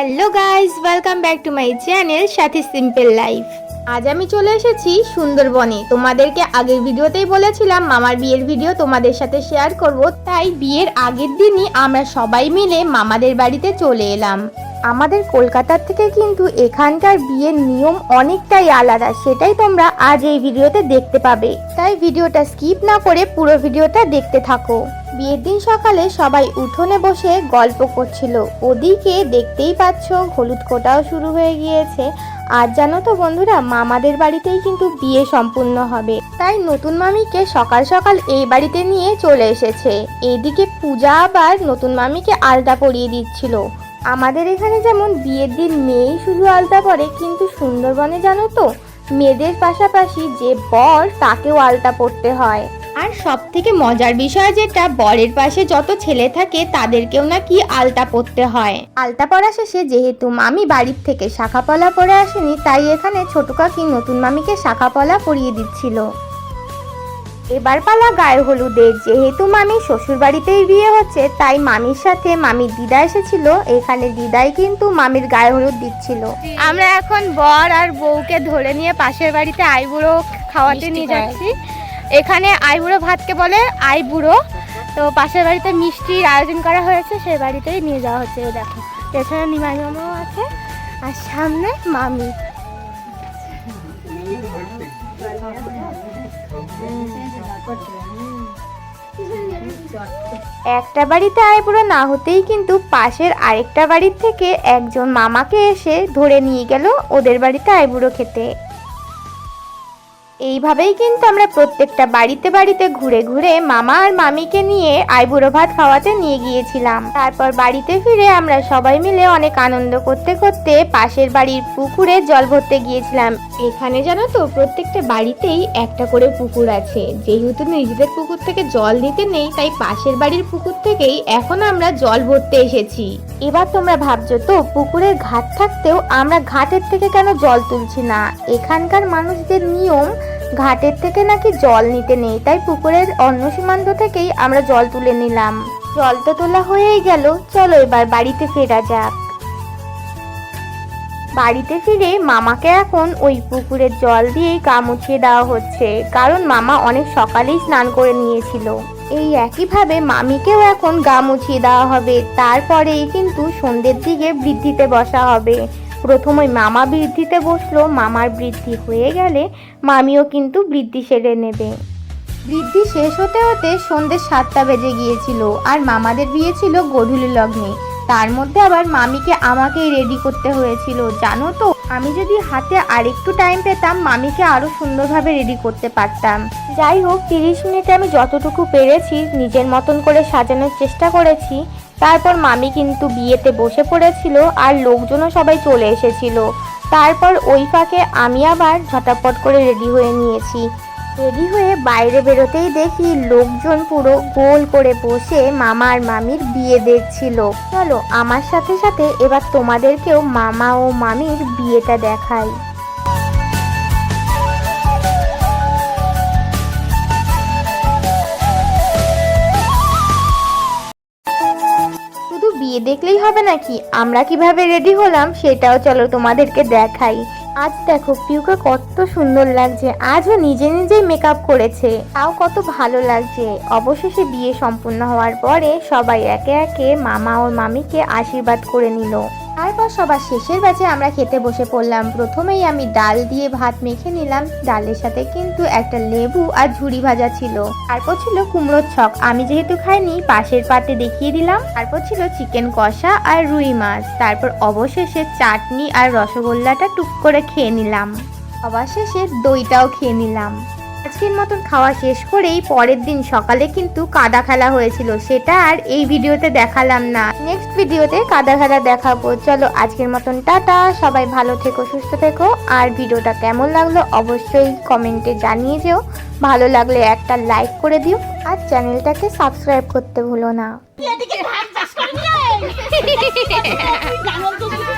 Hello guys welcome back to my channel সাথে simple life আজ আমি চলে এসেছি সুন্দরবনে। তোমাদেরকে আগের ভিডিওতেই বলেছিলাম, মামার বিয়ের ভিডিও তোমাদের সাথে শেয়ার করব। তাই বিয়ের আগের দিনই আমরা সবাই মিলে মামাদের বাড়িতে চলে এলাম। আমাদের কলকাতার থেকে কিন্তু এখানকার বিয়ের নিয়ম অনেকটাই আলাদা। সেটাই তোমরা আজ এই ভিডিওতে দেখতে পাবে। তাই ভিডিওটা স্কিপ না করে পুরো ভিডিওটা দেখতে থাকো। বিয়ের দিন সকালে সবাই উঠোনে বসে গল্প করছিল। ওদিকে দেখতেই পাচ্ছ, হলুদ কোটাও শুরু হয়ে গিয়েছে। আর জানো তো বন্ধুরা, মামাদের বাড়িতেই কিন্তু বিয়ে সম্পূর্ণ হবে। তাই নতুন মামিকে সকাল সকাল এই বাড়িতে নিয়ে চলে এসেছে। এইদিকে পূজা আবার নতুন মামিকে আলতা পরিয়ে দিচ্ছিল। আমাদের এখানে যেমন বিয়ের দিন মেয়েই শুধু আলতা পরে, কিন্তু সুন্দরবনে জানো তো, মেয়েদের পাশাপাশি যে বর, তাকেও আলতা পড়তে হয়। আর সব থেকে মজার বিষয় যেটা বরের পাশে যত ছেলে থাকে তাদেরকেও নাকি আলতা পরতে হয়। আলতা পরা শেষে যেহেতু মামি বাড়ির থেকে শাখা পলা পরে আসেনি তাই এখানে ছোট কাকি নতুন মামিকে শাখা পলা পরিয়ে দিচ্ছিল। এবার পালা গায়ে হলুদের যেহেতু মামি শ্বশুর বাড়িতেই বিয়ে হচ্ছে তাই মামির সাথে মামির দিদা এসেছিল এখানে দিদাই কিন্তু মামির গায়ে হলুদ দিচ্ছিল। আমরা এখন বর আর বউকে ধরে নিয়ে পাশের বাড়িতে আইবুড়ো খাওয়াতে নিয়ে যাচ্ছি। এখানে আইবুড়ো ভাতকে বলে আইবুড়ো। তো পাশের বাড়িতে মিষ্টির আয়োজন করা হয়েছে সেই বাড়িতেই নিয়ে যাওয়া হচ্ছে দেখো। পেছনে নিমাই আছে, আর সামনে মামি। একটা বাড়িতে আইবুড়ো না হতেই কিন্তু পাশের আরেকটা বাড়ির থেকে একজন মামাকে এসে ধরে নিয়ে গেল ওদের বাড়িতে আইবুড়ো খেতে। এইভাবেই কিন্তু আমরা প্রত্যেকটা বাড়িতে বাড়িতে ঘুরে ঘুরে মামা আর মামিকে নিয়ে আইবুড়ো ভাত খাওয়াতে নিয়ে গিয়েছিলাম। তারপর বাড়িতে ফিরে আমরা সবাই মিলে অনেক আনন্দ করতে করতে পাশের বাড়ির পুকুরে জল ভরতে গিয়েছিলাম। এখানে জানো তো প্রত্যেকটা বাড়িতেই একটা করে পুকুর আছে। যেহেতু নিজেদের পুকুর থেকে জল নিতে নেই, তাই পাশের বাড়ির পুকুর থেকেই এখন আমরা জল ভরতে এসেছি। এবার তোমরা ভাবছ তো, পুকুরের ঘাট থাকতেও আমরা ঘাটের থেকে কেন জল তুলছি না? এখানকার মানুষদের নিয়ম ঘাটের থেকে নাকি জল নিতে নেই, তাই পুকুরের অন্য সীমান্ত থেকেই আমরা জল তুলে নিলাম। জল তো তোলা হয়েই গেল, চলো এবার বাড়িতে ফেরা যাক। বাড়িতে ফিরে মামাকে এখন ওই পুকুরের জল দিয়েই গা মুছিয়ে দেওয়া হচ্ছে, কারণ মামা অনেক সকালেই স্নান করে নিয়েছিল। এই একইভাবে মামিকেও এখন গা মুছিয়ে দেওয়া হবে, তারপরেই কিন্তু সন্ধ্যের দিকে বৃদ্ধিতে বসা হবে। প্রথমে মামা বৃদ্ধিতে বসল, মামার বৃদ্ধি হয়ে গেলে মামিও কিন্তু বৃদ্ধি সেরে নেবে। বৃদ্ধি শেষ হতে হতে সন্ধ্যে সাতটা বেজে গিয়েছিল আর মামাদের বিয়ে ছিল গধূলি লগ্নে। তার মধ্যে আবার মামিকে আমাকেই রেডি করতে হয়েছিল, জানো তো? আমি যদি হাতে আরেকটু টাইম পেতাম, মামিকে আরও সুন্দরভাবে রেডি করতে পারতাম। যাই হোক, তিরিশ মিনিটে আমি যতটুকু পেরেছি, নিজের মতন করে সাজানোর চেষ্টা করেছি। তারপর মামি কিন্তু বিয়েতে বসে পড়েছিল আর লোকজনও সবাই চলে এসেছিল। তারপর ওই ফাঁকে আমি আবার ঝটাপট করে রেডি হয়ে নিয়েছি। রেডি হয়ে বাইরে বেরোতেই দেখি লোকজন পুরো গোল করে বসে মামা আর মামির বিয়ে দেখছিল। চলো, আমার সাথে সাথে এবার তোমাদেরকেও মামা ও মামির বিয়েটা দেখাই। দেখলেই হবে নাকি? আমরা কীভাবে রেডি হলাম সেটাও চলো তোমাদেরকে দেখাই। আজ দেখো, পিউকে কত সুন্দর লাগছে। আজও নিজে নিজেই মেকআপ করেছে। তাও কত ভালো লাগছে। অবশেষে বিয়ে সম্পূর্ণ হওয়ার পরে সবাই একে একে মামা ও মামিকে আশীর্বাদ করে নিল। তারপর সবার শেষের ব্যাচে আমরা খেতে বসে পড়লাম। প্রথমেই আমি ডাল দিয়ে ভাত মেখে নিলাম। ডালের সাথে কিন্তু একটা লেবু আর ঝুড়ি ভাজা ছিল। তারপর ছিল কুমড়োর ছক। আমি যেহেতু খাইনি, পাশের পাতে দেখিয়ে দিলাম। তারপর ছিল চিকেন কষা আর রুই মাছ। তারপর অবশেষে চাটনি আর রসগোল্লাটা টুক করে খেয়ে নিলাম। অবশেষে দইটাও খেয়ে নিলাম। আজকের মতন খাওয়া শেষ করেই পরের দিন সকালে কিন্তু কাদা খেলা হয়েছিল। সেটা আর এই ভিডিওতে দেখালাম না। নেক্সট ভিডিওতে কাদা খেলা দেখাবো। চলো আজকের মতন টাটা। সবাই ভালো থেকো সুস্থ থেকো। আর ভিডিওটা কেমন লাগল অবশ্যই কমেন্টে জানিয়ে যেও। ভালো লাগলে একটা লাইক করে দিও। আর চ্যানেলটাকে সাবস্ক্রাইব করতে ভুলো না।